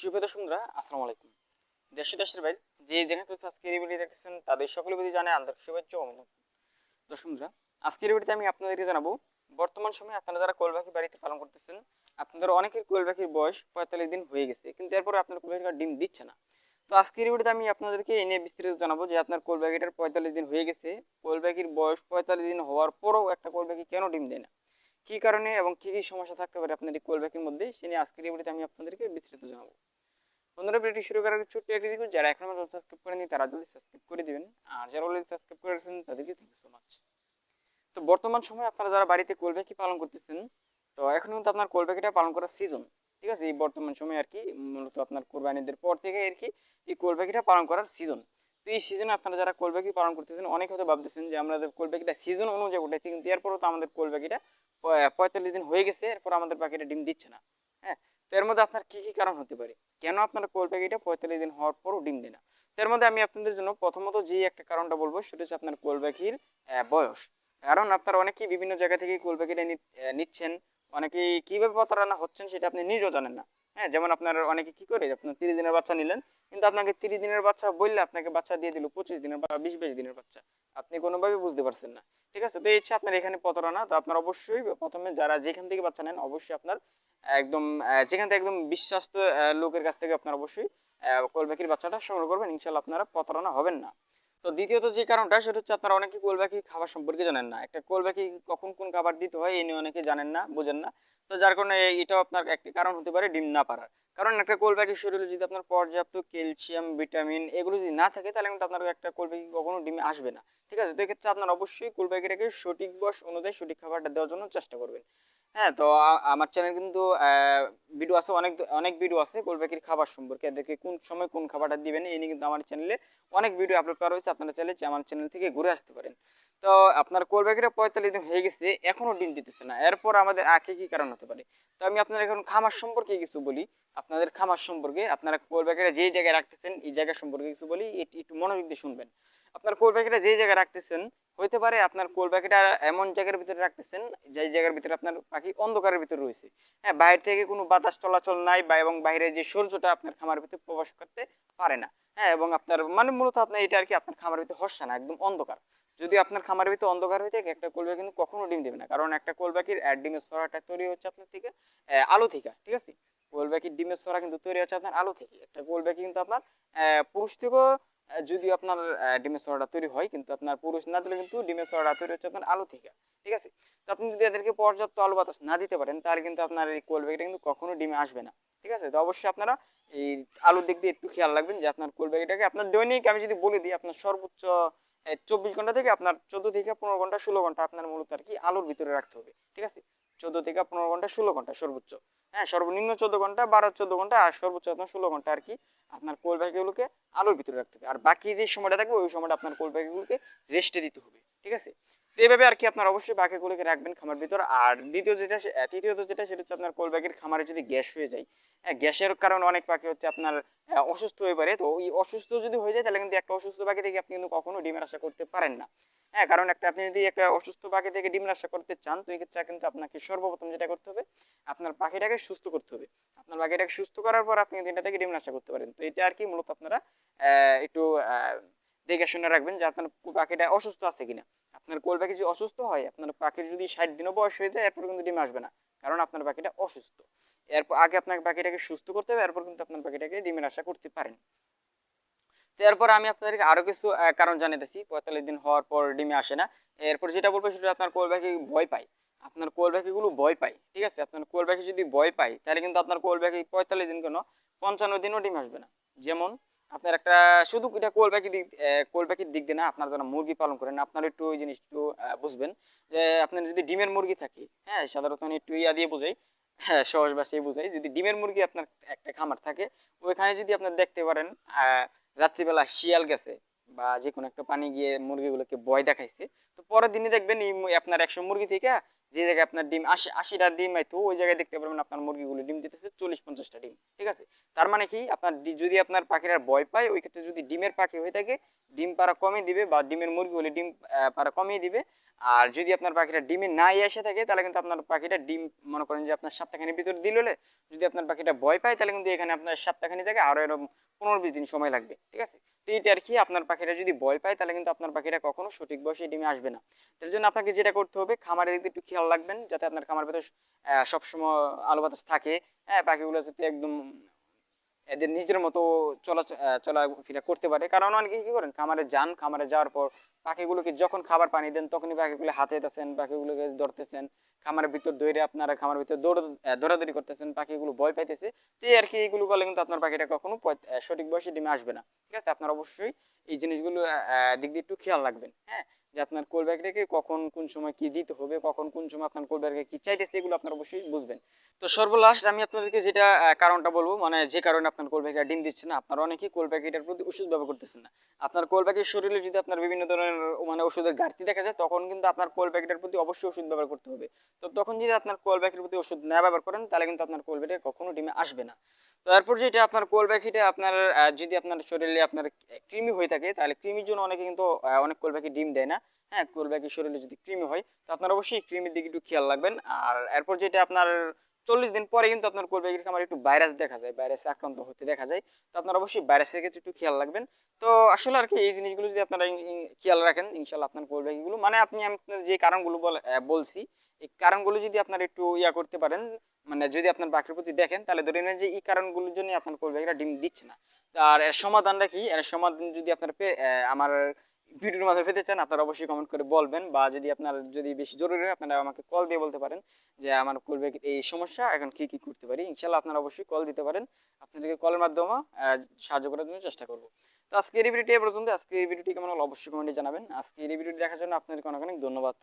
সুপ্রিয় দর্শকরা আসসালামু আলাইকুম। দেশে দেশের বাইরে যে যেখানে থেকে আজকের এই ভিডিও দেখতেছেন, তাদের সকলে প্রতি জানাই আন্তরিক শুভেচ্ছা ও অভিনন্দন। আজকের ভিডিওতে আমি আপনাদেরকে জানাব, বর্তমান সময়ে আপনারা যারা পাখি বাড়িতে পালন করতেছেন, আপনাদের অনেকের কোয়েল পাখির বয়স পঁয়তাল্লিশ দিন হয়ে গেছে, কিন্তু এরপরে আপনার কোয়েল পাখিটা ডিম দিচ্ছে না। তো আজকের ভিডিওতে আমি আপনাদেরকে এই নিয়ে বিস্তারিত জানাব যে আপনার কোয়েল পাখিটার পঁয়তাল্লিশ দিন হয়ে গেছে কোয়েল পাখির বয়স পঁয়তাল্লিশ দিন হওয়ার পরও একটা পাখি কেন ডিম দেয় না? কি কারণে এবং কি কি সমস্যা থাকতে পারে আপনার এই পাখির মধ্যে, সে নিয়ে আজকের ভিডিওতে আমি আপনাদেরকে বিস্তারিত জানাব। বন্ধুরা, ভিডিওটি শুরু করার ছোট্ট একটি রিকোয়েস্ট যারা এখনও পর্যন্ত সাবস্ক্রাইব করেনি তারা জলদি সাবস্ক্রাইব করে দিবেন। আর যারা অলরেডি সাবস্ক্রাইব করেছেন, তাদেরকে থ্যাংক ইউ সো মাচ তো বর্তমান সময়ে আপনারা যারা বাড়িতে কোল পাখি পালন করতেছেন, তো এখন কিন্তু আপনার কোল পাখিটা পালন করার সিজন ঠিক আছে? এই বর্তমান সময়ে আর কি, মূলত আপনার কোরবানিদের পর থেকে আর কি, এই কোল পাখিটা পালন করার সিজন তো এই সিজনে আপনারা যারা কোল পাখি পালন করতেছেন, অনেক হয়তো ভাবতেছেন যে আমাদের কোল পাখিটা সিজন অনুযায়ী উঠেছে কিন্তু এরপরও তো আমাদের কোল পাখিটা পঁয়তাল্লিশ দিন হয়ে গেছে, এরপর আমাদের পাখিটা ডিম দিচ্ছে না। হ্যাঁ? তো এর মধ্যে আপনার কি কি কারণ হতে পারে? কেন আপনার কোল প্যাকেটটা পঁয়তাল্লিশ দিন হওয়ার পরও ডিম দেয় না? এর মধ্যে আমি আপনাদের জন্য প্রথমত যে একটা কারণটা বলব, সেটা হচ্ছে আপনার কোল পাখির বয়স। কারণ আপনারা অনেকেই বিভিন্ন জায়গা থেকে কোল প্যাকেটে নিচ্ছেন। অনেকেই কীভাবে প্রতারণা হচ্ছেন সেটা আপনি নিজেও জানেন না। হ্যাঁ যেমন আপনার অনেকে কি করে, আপনার তিরিশ দিনের বাচ্চা নিলেন, কিন্তু আপনাকে তিরিশ দিনের বাচ্চা বললে আপনাকে বাচ্চা দিয়ে দিল পঁচিশ দিনের বা বিশ, বাইশ দিনের বাচ্চা। আপনি কোনোভাবে বুঝতে পারছেন না। ঠিক আছে? তো এই হচ্ছে আপনার এখানে প্রতারণা। তো আপনার অবশ্যই প্রথমে যারা যেখান থেকে বাচ্চা নেন, অবশ্যই আপনার একদম যেখান থেকে একদম বিশ্বস্ত লোকের কাছ থেকে আপনারা অবশ্যই কোলবাকির বাচ্চাটা সংগ্রহ করবেন ইনশাল্লাহ আপনারা প্রতারণা হবেন না। তো দ্বিতীয়ত যে কারণটা, সেটা হচ্ছে আপনারা অনেকে কোলবাকি খাবার সম্পর্কে জানেন না। একটা কোলবাকি কখন কোন খাবার দিতে হয় এ নিয়ে অনেকে জানেন না, বোঝেন না। তো যার কারণে এটাও আপনার একটি কারণ হতে পারে ডিম না পারার কারণ একটা কোল পাখির শরীরে যদি আপনার পর্যাপ্ত ক্যালসিয়াম, ভিটামিন এগুলো যদি না থাকে, তাহলে কিন্তু আপনার একটা কোল কখনো ডিমে আসবে না। ঠিক আছে? তো এক্ষেত্রে আপনার অবশ্যই কোল পাখিটাকে সঠিক বয়স অনুযায়ী সঠিক খাবারটা দেওয়ার জন্য চেষ্টা করবেন। হ্যাঁ তো আমার চ্যানেল কিন্তু ভিডিও আছে, অনেক অনেক ভিডিও আছে কোল পাখির খাবার সম্পর্কে। এদেরকে কোন সময় কোন খাবারটা দিবেন এই নিয়ে কিন্তু আমার চ্যানেলে অনেক ভিডিও আপলোড করা হয়েছে। আপনারা চাইলে আমার চ্যানেল থেকে ঘুরে আসতে পারেন। তো আপনার পাখিটা পঁয়তাল্লিশ দিন হয়ে গেছে এখনও ডিম দিতেছে না। এরপর আমাদের আর কি কারণ হতে পারে? তো আমি আপনার এখন খামার সম্পর্কে কিছু বলি। আপনাদের খামার সম্পর্কে, আপনারা কোল পাখিটা যেই জায়গায় রাখতেছেন, এই জায়গা সম্পর্কে কিছু বলি। এটি একটু মনোযোগ দিয়ে শুনবেন। আপনার কোল পাখিটা যেই জায়গায় রাখতেছেন, হইতে পারে আপনার কোল পাখিটা এমন জায়গার ভিতরে রাখতেছেন, যেই জায়গার ভিতরে আপনার পাখি অন্ধকারের ভিতরে রয়েছে। হ্যাঁ বাইরে থেকে কোনো বাতাস চলাচল নাই বা এবং বাইরে যে সূর্যটা আপনার খামারের ভিতরে প্রবেশ করতে পারে না। হ্যাঁ এবং আপনার মানে মূলত আপনার এটা আর কি আপনার খামার ভিতরে হচ্ছে না, একদম অন্ধকার। যদি আপনার খামারের ভিতরে অন্ধকার হয়ে থাকে, একটা কোলবা কিন্তু কখনো ডিম দেবে না। কারণ একটা কোলবাকির ডিমের ছড়াটা তৈরি হচ্ছে আপনার থেকে আলো থেকে, ঠিক আছে? কোলবাকির ডিমের ছড়া কিন্তু তৈরি হচ্ছে আপনার আলো থেকে। একটা কোলবাকি কিন্তু আপনার পুরুষ থেকেও যদি আপনার ডিমের ছড়াটা তৈরি হয়, কিন্তু আপনার পুরুষ না দিলে কিন্তু ডিমের ছড়াটা তৈরি হচ্ছে আপনার আলো থেকে, ঠিক আছে? তো আপনি যদি এদেরকে পর্যাপ্ত আলো বাতাস না দিতে পারেন, তাহলে কিন্তু আপনার এই কোলবাকিটা কিন্তু কখনো ডিমে আসবে না, ঠিক আছে? তো অবশ্যই আপনারা এই আলোর দিক দিয়ে একটু খেয়াল রাখবেন যে আপনার কোলবাকিটাকে আপনার দৈনিক, আমি যদি বলে দিই, আপনার সর্বোচ্চ চব্বিশ ঘণ্টা থেকে আপনার চোদ্দ থেকে পনেরো ঘণ্টা, ষোলো ঘণ্টা আপনার মূলত আর কি আলোর ভিতরে রাখতে হবে, ঠিক আছে? চোদ্দ থেকে পনেরো ঘণ্টা, ষোলো ঘণ্টা সর্বোচ্চ। হ্যাঁ সর্বনিম্ন চোদ্দ ঘণ্টা, বারো চোদ্দ ঘণ্টা, আর সর্বোচ্চ আপনার ষোলো ঘণ্টা আর কি আপনার কোল পাখিগুলোকে আলোর ভিতরে রাখতে হবে। আর বাকি যে সময়টা থাকবে, ওই সময়টা আপনার কোল পাখিগুলোকে রেস্টে দিতে হবে, ঠিক আছে? তো এইভাবে আর কি আপনার অবশ্যই পাখিগুলোকে রাখবেন খামার ভিতর। আর দ্বিতীয় যেটা তৃতীয়ত যেটা, সেটা হচ্ছে আপনার কোল পাখির খামারে যদি গ্যাস হয়ে যায় হ্যাঁ গ্যাসের কারণে অনেক পাখি হচ্ছে আপনার অসুস্থ হয়ে পারে তো ওই অসুস্থ যদি হয়ে যায়, তাহলে কিন্তু একটা অসুস্থ পাখি থেকে আপনি কিন্তু কখনো ডিমের আশা করতে পারেন না। হ্যাঁ কারণ একটা, আপনি যদি একটা অসুস্থ পাখি থেকে ডিমের আশা করতে চান, তো এই ক্ষেত্রে কিন্তু আপনাকে সর্বপ্রথম যেটা করতে হবে, আপনার পাখিটাকে সুস্থ করতে হবে। আপনার পাখিটাকে সুস্থ করার পর আপনি এটা থেকে ডিমের আশা করতে পারেন। তো এটা আর কি মূলত আপনারা একটু দেখে শুনে রাখবেন যে আপনার পাখিটা অসুস্থ আছে কিনা। আপনার কোল পাখি যদি অসুস্থ হয়, আপনার পাখির যদি ষাট দিনও বয়স হয়ে যায়, এরপর কিন্তু ডিমে আসবে না। কারণ আপনার পাখিটা অসুস্থ। এরপর আগে আপনার পাখিটাকে সুস্থ করতে হবে, এরপর কিন্তু আপনার পাখিটাকে ডিমের আশা করতে পারেন। এরপর আমি আপনাদেরকে আরও কিছু কারণ জানাতেছি পঁয়তাল্লিশ দিন হওয়ার পর ডিমে আসে না। এরপর যেটা বলব সেটা আপনার কোল পাখি ভয় পায়। আপনার কোল পাখিগুলো ভয় পায়, ঠিক আছে? আপনার কোল পাখি যদি ভয় পায়, তাহলে কিন্তু আপনার কোল পাখি পঁয়তাল্লিশ দিন কেন, পঞ্চান্ন দিনও ডিম আসবে না। যেমন আপনার একটা শুধু এটা কোল পাখি দিক কোল পাখির দিক দিয়ে না, আপনার যারা মুরগি পালন করেন। আপনার একটু ওই জিনিস একটু বুঝবেন যে আপনার যদি ডিমের মুরগি থাকে হ্যাঁ সাধারণত আমি একটু ইয়া দিয়ে বোঝাই হ্যাঁ সহজ ভাষায় বোঝাই, যদি ডিমের মুরগি আপনার একটা খামার থাকে, ওইখানে যদি আপনার দেখতে পারেন রাত্রিবেলা শিয়াল গেছে বা যে কোনো একটা পানি গিয়ে মুরগিগুলোকে ভয় দেখাইছে, তো পরের দিনে দেখবেন এই আপনার একশো মুরগি থেকে যে জায়গায় আপনার ডিম আশি, আশিটা ডিম আইতো, ওই জায়গায় দেখতে পারবেন আপনার মুরগিগুলো। ডিম দিতেছে চল্লিশ পঞ্চাশটা ডিম, ঠিক আছে? তার মানে কি, আপনার যদি আপনার পাখিরা ভয় পায়, ওই ক্ষেত্রে যদি ডিমের পাখি হয়ে থাকে, ডিম পাড়া কমিয়ে দিবে বা ডিমের মুরগি হলে ডিম পাড়া কমিয়ে দিবে। আর যদি আপনার পাখিটা ডিমে নাই এসে থাকে, তাহলে কিন্তু আপনার পাখিটা ডিম, মনে করেন যে আপনার সপ্তাহখানির ভিতরে দিল হলে, যদি আপনার পাখিটা ভয় পায়, তাহলে কিন্তু এখানে আপনার সপ্তাহখানি জায়গায় আরও এরকম পনেরো বিশ দিন সময় লাগবে, ঠিক আছে? তো এটা আর কি, আপনার পাখিটা যদি ভয় পায়, তাহলে কিন্তু আপনার পাখিটা কখনো সঠিক বয়সে ডিমে আসবে না। তার জন্য আপনাকে যেটা করতে হবে, খামারের দিকে একটু খেয়াল রাখবেন, যাতে আপনার খামার ভেতর সবসময় আলো বাতাস থাকে হ্যাঁ পাখিগুলো যাতে একদম এদের নিজের মতো চলা চলাফেরা করতে পারে। কারণ অনেকে কি করেন? খামারে যান, খামারে যাওয়ার পর পাখিগুলোকে যখন খাবার পানি দেন, তখনই পাখিগুলো হাতে দিতেছেন, পাখিগুলোকে ধরতেছেন। খামারের ভিতর দৌড়ে আপনারা খামারের ভিতর দৌড় দৌড়াদৌড়ি করতেছেন, পাখিগুলো ভয় পাইতেছে। তো আর কি, এইগুলো করলে কিন্তু আপনার পাখিটা কখনো সঠিক বয়সে ডিমে আসবে না। ঠিক আছে? আপনার অবশ্যই এই জিনিসগুলো দিক দিয়ে একটু খেয়াল রাখবেন। হ্যাঁ? যে আপনার কোল ব্যাগটাকে কখন কোন সময় কি দিতে হবে কখন কোন সময় আপনার কোল ব্যাগে কি চাইতেছে এগুলো আপনার অবশ্যই বুঝবেন তো সর্বলাস্ট আমি আপনাদেরকে যেটা কারণটা বলব মানে যে কারণে আপনার কোল ব্যাগটা ডিম দিচ্ছে না আপনারা অনেকেই কোল ব্যাগেটার প্রতি ওষুধ ব্যবহার করতেছেন না আপনার কোল ব্যাগের শরীরে যদি আপনার বিভিন্ন ধরনের মানে ওষুধের ঘাটতি দেখা যায় তখন কিন্তু আপনার কোল ব্যাগেটার প্রতি অবশ্যই ওষুধ ব্যবহার করতে হবে তো তখন যদি আপনার কোল ব্যাগের প্রতি ওষুধ না ব্যবহার করেন তাহলে কিন্তু আপনার কোল ব্যাগে কখনো ডিমে আসবে না তারপর যেটা আপনার কোল ব্যাগিটা আপনার যদি আপনার শরীরে আপনার কৃমি হয়ে থাকে তাহলে কৃমির জন্য অনেকে কিন্তু অনেক কোল ব্যাগি ডিম দেয় না হ্যাঁ কোল ব্যাগের শরীরে যদি কৃমি হয়, তো আপনার অবশ্যই কৃমির দিকে একটু খেয়াল রাখবেন। আর এরপর যেটা আপনার চল্লিশ দিন পরে কিন্তু আপনার কোল ব্যাগের খামারে একটু ভাইরাস দেখা যায়, ভাইরাসে আক্রান্ত হতে দেখা যায়, তো আপনার অবশ্যই ভাইরাসের ক্ষেত্রে একটু খেয়াল রাখবেন। তো আসলে আর কি এই জিনিসগুলো যদি আপনারা খেয়াল রাখেন ইনশাল্লাহ আপনার কোল ব্যাগগুলো মানে আপনি আপনার যে কারণগুলো বলে- বলছি, এই কারণগুলো যদি আপনার একটু ইয়া করতে পারেন মানে যদি আপনার বাকির প্রতি দেখেন, তাহলে ধরে নেন যে এই কারণগুলোর জন্য আপনার কোল ব্যাগটা ডিম দিচ্ছে না। আর এর সমাধানটা কি? এর সমাধান যদি আপনার আমার ভিডিওর মাধ্যমে পেতে চান, আপনারা অবশ্যই কমেন্ট করে বলবেন বা যদি আপনার, যদি বেশি জরুরি হয়, আপনারা আমাকে কল দিয়ে বলতে পারেন যে আমার করবে এই সমস্যা, এখন কি কি করতে পারি। ইনশাল্লাহ আপনারা অবশ্যই কল দিতে পারেন। আপনাদেরকে কলের মাধ্যমে সাহায্য করার জন্য চেষ্টা করব। তো আজকে এই ভিডিওটি এ পর্যন্ত। আজকে এই ভিডিওটি কেমন হলো? অবশ্যই কমেন্টে জানাবেন। আজকে এই ভিডিওটি দেখার জন্য আপনাদেরকে অনেক অনেক ধন্যবাদ।